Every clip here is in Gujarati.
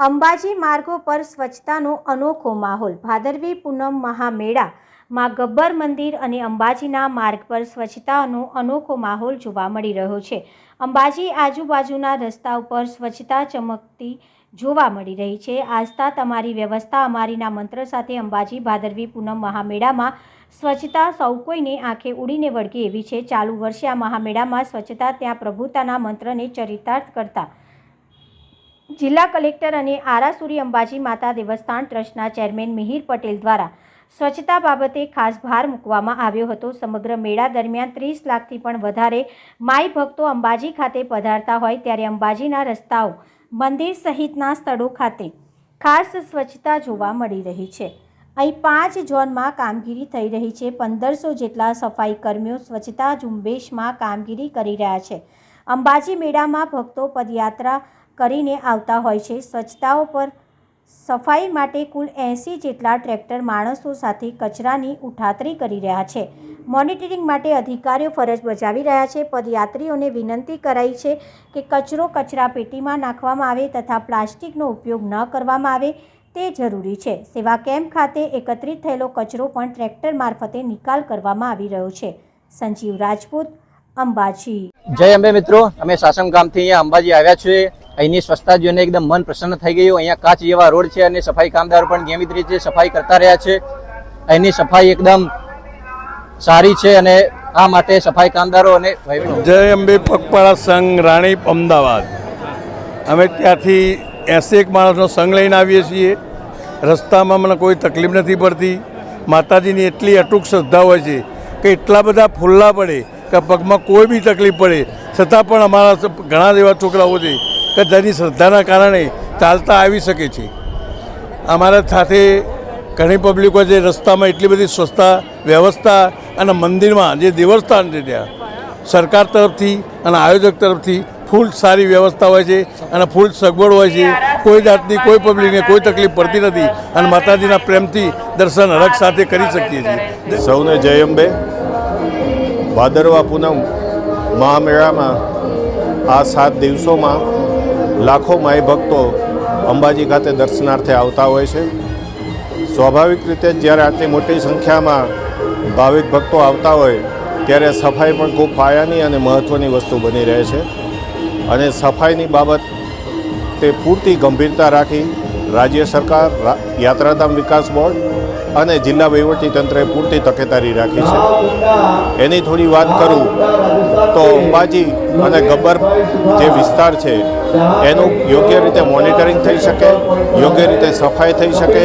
અંબાજી માર્ગો પર સ્વચ્છતાનો અનોખો માહોલ. ભાદરવી પૂનમ મહામેળામાં ગબ્બર મંદિર અને અંબાજીના માર્ગ પર સ્વચ્છતાનો અનોખો માહોલ જોવા મળી રહ્યો છે. અંબાજી આજુબાજુના રસ્તા ઉપર સ્વચ્છતા ચમકતી જોવા મળી રહી છે. આસ્થા તમારી વ્યવસ્થા અમારીના મંત્ર સાથે અંબાજી ભાદરવી પૂનમ મહામેળામાં સ્વચ્છતા સૌ કોઈને આંખે ઉડીને વળગે એવી છે. ચાલુ વર્ષે આ મહામેળામાં સ્વચ્છતા ત્યાં પ્રભુતાના મંત્રને ચરિતાર્થ કરતા જિલ્લા કલેક્ટર અને આરાસુરી અંબાજી માતા દેવસ્થાન ટ્રસ્ટના ચેરમેન મિહિર પટેલ દ્વારા સ્વચ્છતા બાબતે ખાસ ભાર મૂકવામાં આવ્યો હતો. સમગ્ર મેળા દરમિયાન ત્રીસ લાખથી પણ વધારે માઈ ભક્તો અંબાજી ખાતે પધારતા હોય ત્યારે અંબાજીના રસ્તાઓ, મંદિર સહિતના સ્થળો ખાતે ખાસ સ્વચ્છતા જોવા મળી રહી છે. અહીં પાંચ ઝોનમાં કામગીરી થઈ રહી છે. પંદરસો જેટલા સફાઈ કર્મીઓ સ્વચ્છતા ઝુંબેશમાં કામગીરી કરી રહ્યા છે. અંબાજી મેળામાં ભક્તો પદયાત્રા કરીને આવતા હોય છે. સ્વચ્છતાઓ પર સફાઈ માટે કુલ એંસી જેટલા ટ્રેક્ટર માણસો સાથે કચરાની ઉઠાતરી કરી રહ્યા છે. મોનિટરિંગ માટે અધિકારીઓ ફરજ બજાવી રહ્યા છે. પદયાત્રીઓને વિનંતી કરાઈ છે કે કચરો કચરા પેટીમાં નાખવામાં આવે તથા પ્લાસ્ટિકનો ઉપયોગ ન કરવામાં આવે તે જરૂરી છે. સેવા કેમ્પ ખાતે એકત્રિત થયેલો કચરો પણ ટ્રેક્ટર મારફતે નિકાલ કરવામાં આવી રહ્યો છે. સંજીવ રાજપૂત, અંબાજી. જય અંબે મિત્રો. અમે સાસણ ગામથી અહીંયા અંબાજી આવ્યા છીએ. અહીંની સ્વચ્છતા જોઈને એકદમ મન પ્રસન્ન થઈ ગયું. અહીંયા કાચ જેવા રોડ છે અને સફાઈ કામદારો પણ નિયમિત રીતે સફાઈ કરતા રહ્યા છે. અહીંની સફાઈ એકદમ સારી છે અને આ માટે સફાઈ કામદારો અને જય અંબે પગપાળા સંઘ રાણીપ અમદાવાદ. અમે ત્યાંથી એસી એક માણસનો સંઘ લઈને આવીએ છીએ. રસ્તામાં મને કોઈ તકલીફ નથી પડતી. માતાજીની એટલી અટૂક શ્રદ્ધા હોય છે કે એટલા બધા ફૂલ્લા પડે કે પગમાં કોઈ બી તકલીફ પડે. છતાં પણ અમારા ઘણા એવા છોકરાઓ છે કે શ્રદ્ધાના કારણે ચાલતા આવી શકે છે. અમારા સાથે ઘણી પબ્લિકો જે રસ્તામાં એટલી બધી સ્વચ્છતા, વ્યવસ્થા અને મંદિરમાં જે દેવસ્થાન છે ત્યાં, સરકાર તરફથી અને આયોજક તરફથી ફૂલ સારી વ્યવસ્થા હોય છે અને ફૂલ સગવડ હોય છે. કોઈ જાતની કોઈ પબ્લિકને કોઈ તકલીફ પડતી નથી અને માતાજીના પ્રેમથી દર્શન હરખ સાથે કરી શકીએ છીએ. સૌને જય અંબે. ભાદરવા પૂનમ મહામેળામાં આ સાત દિવસોમાં લાખો માય ભક્તો અંબાજી ખાતે દર્શનાર્થે આવતા હોય છે. સ્વાભાવિક રીતે જ્યારે આટલી મોટી સંખ્યામાં ભાવિક ભક્તો આવતા હોય, ત્યારે સફાઈ પણ ખૂબ પાયાની અને મહત્ત્વની વસ્તુ બની રહે છે. અને સફાઈની બાબત તે પૂરતી ગંભીરતા રાખી રાજ્ય સરકાર યાત્રાધામ વિકાસ બોર્ડ અને જિલ્લા વહીવટી તંત્રએ પૂરતી તકેદારી રાખી છે. એની થોડી વાત કરું તો અંબાજી અને ગબ્બર જે વિસ્તાર છે, એનું યોગ્ય રીતે મોનિટરિંગ થઈ શકે, યોગ્ય રીતે સફાઈ થઈ શકે,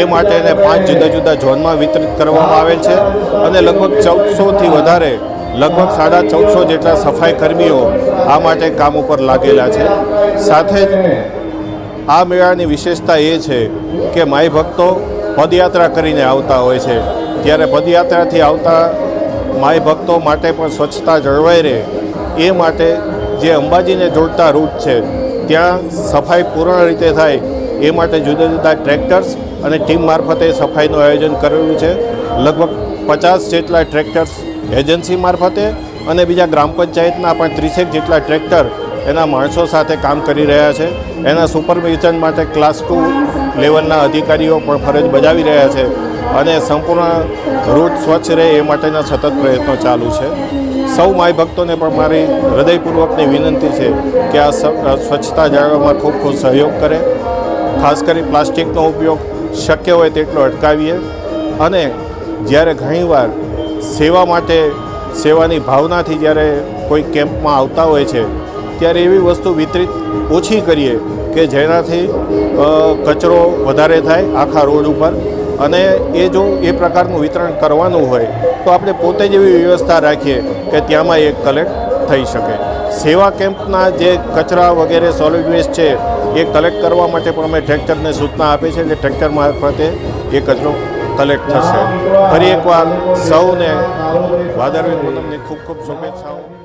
એ માટે એને પાંચ જુદા જુદા ઝોનમાં વિતરિત કરવામાં આવેલ છે અને લગભગ ચૌદસોથી વધારે, લગભગ સાડા ચૌદસો જેટલા સફાઈ કર્મીઓ આ માટે કામ ઉપર લાગેલા છે. સાથે જ આ મેળાની વિશેષતા એ છે કે માઈ ભક્તો પદયાત્રા કરીને આવતા હોય છે. ત્યારે પદયાત્રાથી આવતા માઈ ભક્તો માટે પણ સ્વચ્છતા જળવાઈ રહે. એ માટે જે અંબાજીને જોડતા રૂટ છે, ત્યાં સફાઈ પૂર્ણ રીતે થાય. એ માટે જુદા જુદા ટ્રેક્ટર્સ અને ટીમ મારફતે સફાઈનું આયોજન કરેલું છે. લગભગ પચાસ જેટલા ટ્રેક્ટર્સ એજન્સી મારફતે અને બીજા ગ્રામ પંચાયતના પણ ત્રીસેક જેટલા ટ્રેક્ટર એના માણસો સાથે કામ કરી રહ્યા છે. એના સુપરવિઝન માટે ક્લાસ ટુ લેવલના અધિકારીઓ પણ ફરજ બજાવી રહ્યા છે અને સંપૂર્ણ રૂટ સ્વચ્છ રહે એ માટેના સતત પ્રયત્નો ચાલુ છે. સૌ માય ભક્તોને પણ મારી હૃદયપૂર્વકની વિનંતી છે કે આ સ્વચ્છતા જાળવવામાં ખૂબ ખૂબ સહયોગ કરે. ખાસ કરી પ્લાસ્ટિકનો ઉપયોગ શક્ય હોય તેટલો અટકાવીએ અને જ્યારે ઘણીવાર સેવા માટે, સેવાની ભાવનાથી જ્યારે કોઈ કેમ્પમાં આવતા હોય છે ત્યારે એવી વસ્તુ વિતરિત ઓછી કરીએ કે જેનાથી કચરો વધારે થાય આખા રોડ ઉપર. અને એ જો એ પ્રકારનું વિતરણ કરવાનું હોય, તો આપણે પોતે જ એવી વ્યવસ્થા રાખીએ કે ત્યાંમાં એ કલેક્ટ થઈ શકે. સેવા કેમ્પના જે કચરા વગેરે સોલિડ વેસ્ટ છે, એ કલેક્ટ કરવા માટે પણ અમે ટ્રેક્ટરને સૂચના આપી છે કે ટ્રેક્ટર મારફતે એ કચરો કલેક્ટ થશે. ફરી એકવાર સૌને, ભાદરવી પૂનમની ખૂબ ખૂબ શુભેચ્છાઓ.